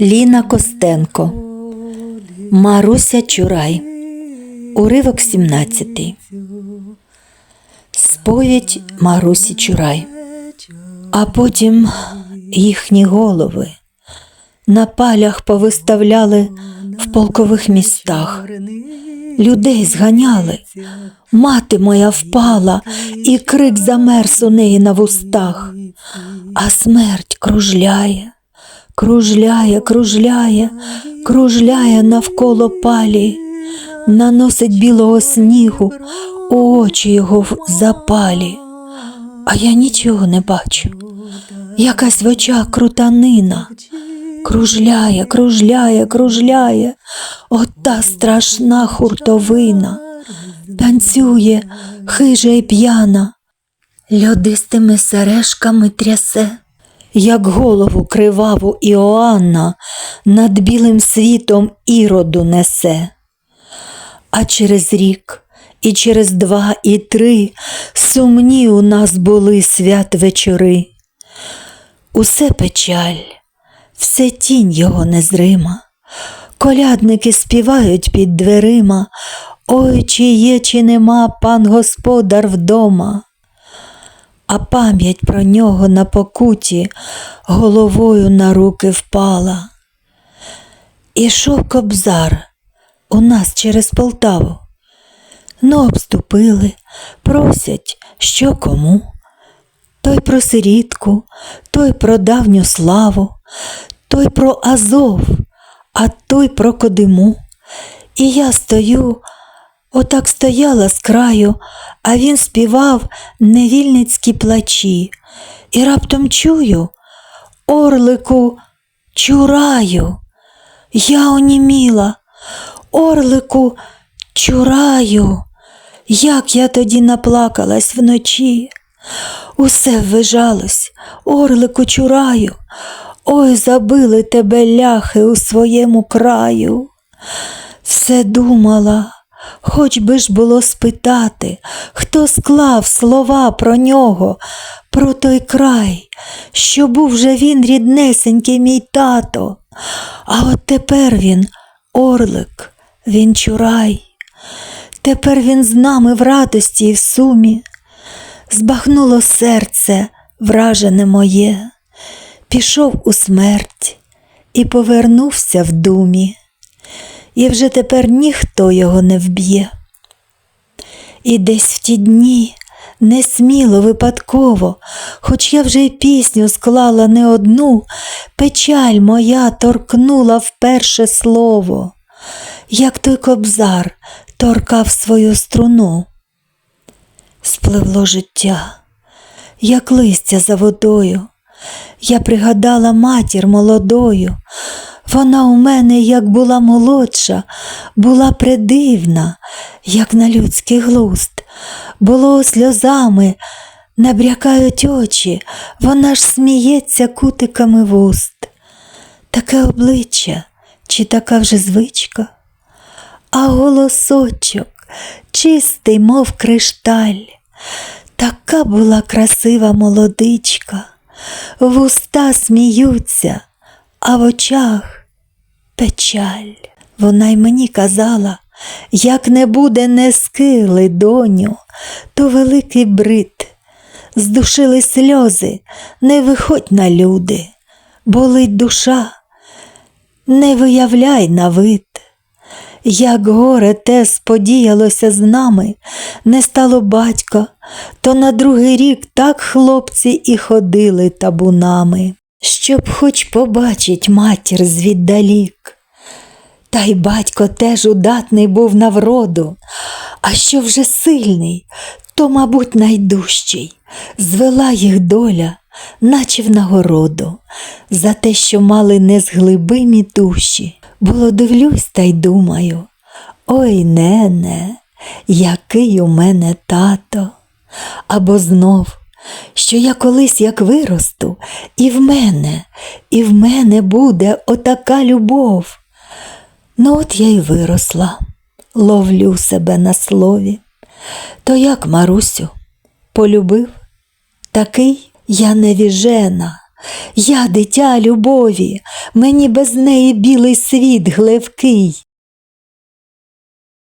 Ліна Костенко, Маруся Чурай, уривок 17. Сповідь Марусі Чурай. А потім їхні голови на палях повиставляли в полкових містах. Людей зганяли. Мати моя впала, і крик замерз у неї на вустах. А смерть кружляє, кружляє, кружляє, кружляє навколо палі, наносить білого снігу, у очі його в запалі. А я нічого не бачу. Якась в очах крутанина. Кружляє, кружляє, кружляє, ота страшна хуртовина, танцює, хижа й п'яна, льодистими сережками трясе, як голову криваву Іоанна над білим світом іроду несе. А через рік, і через два, і три сумні у нас були свят вечори. Усе печаль, все тінь його незрима. Колядники співають під дверима. Ой, чи є, чи нема пан господар вдома. А пам'ять про нього на покуті головою на руки впала. Ішов кобзар у нас через Полтаву. Ну, обступили, просять, що кому. Той про сирітку, той про давню славу, той про Азов, а той про Кодиму. І я стою, отак стояла з краю, а він співав невільницькі плачі, і раптом чую, орлику, чураю. Я оніміла, орлику, чураю, як я тоді наплакалась вночі. Усе ввижалось, орлику чураю, ой, забили тебе ляхи у своєму краю. Все думала, хоч би ж було спитати, хто склав слова про нього, про той край, що був же він ріднесенький мій тато, а от тепер він орлик, він чурай. Тепер він з нами в радості і в сумі. Збахнуло серце, вражене моє, пішов у смерть і повернувся в думі, і вже тепер ніхто його не вб'є. І десь в ті дні, несміло, випадково, хоч я вже й пісню склала не одну, печаль моя торкнула вперше слово, як той кобзар торкав свою струну спливло життя, як листя за водою. Я пригадала матір молодою. Вона у мене, як була молодша, була придивна, як на людський глуст. Було сльозами, набрякають очі, вона ж сміється кутиками вуст. Таке обличчя, чи така вже звичка, а голосочок чистий, мов кришталь. Така була красива молодичка, вуста сміються, а в очах печаль. Вона й мені казала, як не буде не скили, доню, то великий брит. Здушили сльози, не виходь на люди, болить душа, не виявляй на вид. Як горе те сподіялося з нами, не стало батька, то на другий рік так хлопці і ходили табунами, щоб хоч побачить матір звіддалік. Та й батько теж удатний був на вроду, а що вже сильний, то, мабуть, найдужчий, звела їх доля, наче в нагороду, за те, що мали незглибимі душі. Було дивлюсь та й думаю, ой нене, який у мене тато, або знов, що я колись як виросту, і в мене, і в мене буде отака любов. Ну, от я й виросла, ловлю себе на слові. То як, Марусю, полюбив? Такий я невіжена, Я дитя любові, мені без неї білий світ гливкий.